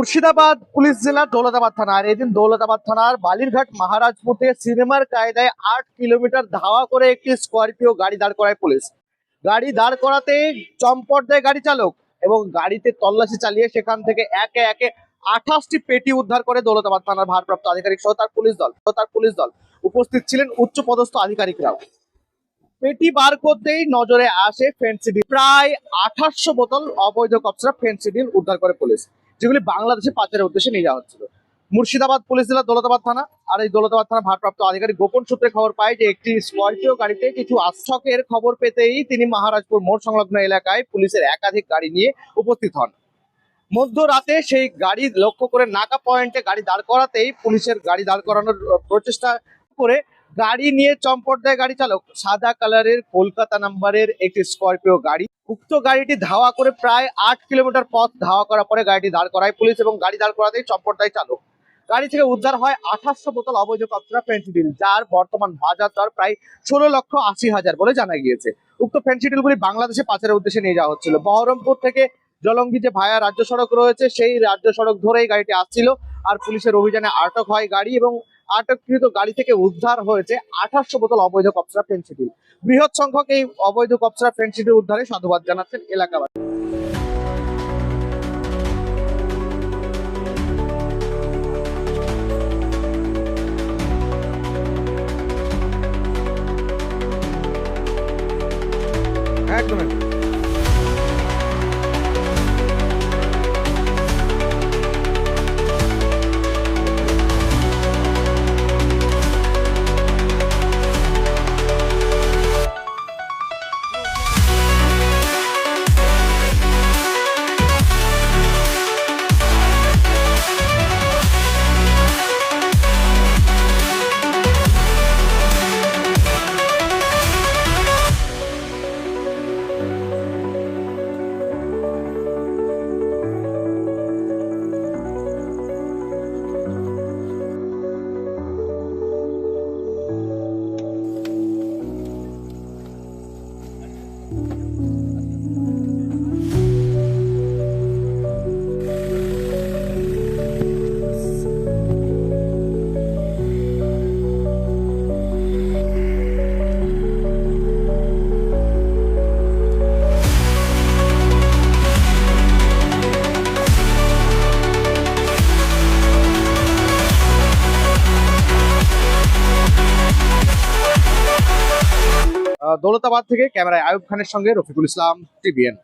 Murshidabad police জেলার দৌলতাবাদ থানা। আর এদিন দৌলতাবাদ থানার বালিরঘাট মহারাজপুর থেকে সিনেমার কায়দায় আট কিলোমিটার ধাওয়া করে একটি স্করপিও গাড়ি দাঁড় করায় পুলিশ। গাড়ি দাঁড় করাতে চম্পট দেয় গাড়ি চালক এবং গাড়িতে তল্লাশি চালিয়ে সেখান থেকে একে একে আঠাশটি পেটি উদ্ধার করে দৌলতাবাদ থানার ভারপ্রাপ্ত আধিকারিক সহ তার পুলিশ দল তার পুলিশ দল উপস্থিত ছিলেন উচ্চ পদস্থ আধিকারিকরাও। পেটি বার করতেই নজরে আসে ফেন্সিডিল প্রায় আঠাশশো বোতল অবৈধ কপসরা ফেন্সিডিল উদ্ধার করে পুলিশ। যেগুলি বাংলাদেশে পাচারের উদ্দেশ্যে নিয়ে যাওয়া হচ্ছিল। মুর্শিদাবাদ পুলিশ জেলার দৌলতাবাদ থানা। আর এই দৌলতাবাদ থানা ভারপ্রাপ্ত আধিকারিক গোপন সূত্রে খবর পায় যে, একটি স্করপিও গাড়িতে কিছু আশ্রকের খবর পেতেই তিনি মহারাজপুর মোড় সংলগ্ন এলাকায় পুলিশের একাধিক গাড়ি নিয়ে উপস্থিত হন। মধ্যরাতে সেই গাড়ি লক্ষ্য করে নাকা পয়েন্টে গাড়ি দাঁড় করাতেই পুলিশের গাড়ি দাঁড় করানোর প্রচেষ্টা করে গাড়ি নিয়ে চম্পট দেয় গাড়ি চালক, সাদা কালারের কলকাতা নাম্বারের একটি স্করপিও গাড়ি। উক্ত গাড়িটি ধাওয়া করে প্রায় আট কিলোমিটার পথ ধাওয়া করার পরে গাড়িটি দাঁড় করায় পুলিশ এবং গাড়ি দাঁড় করাতেই চম্পট দেয় চালক। গাড়ি থেকে উদ্ধার হয় আঠাশশো বোতল অবৈধ কপসরা ফেন্সিডিল, যার বর্তমান বাজার দর প্রায় ষোলো লক্ষ আশি হাজার বলে জানা গিয়েছে। উক্ত ফেন্সিডিলগুলি বাংলাদেশে পাচারের উদ্দেশ্যে নিয়ে যাওয়া হচ্ছিল। বহরমপুর থেকে জলঙ্গি যে ভায়া রাজ্য সড়ক রয়েছে, সেই রাজ্য সড়ক ধরেই গাড়িটি আসছিল, আর পুলিশের অভিযানে আটক হয় গাড়ি এবং আটককৃত গাড়ি থেকে উদ্ধার হয়েছে আঠাশশো বোতল অবৈধ কপসরা ফেন্সিডিল বৃহৎ সংখ্যক এই অবৈধ কপসরা ফেন্সিডিল উদ্ধারে সাধুবাদ জানাচ্ছেন এলাকাবাসী একদম একদম। দৌলতাবাদ থেকে ক্যামেরায় আয়ুব খানের সঙ্গে রফিকুল ইসলাম টিভিএন।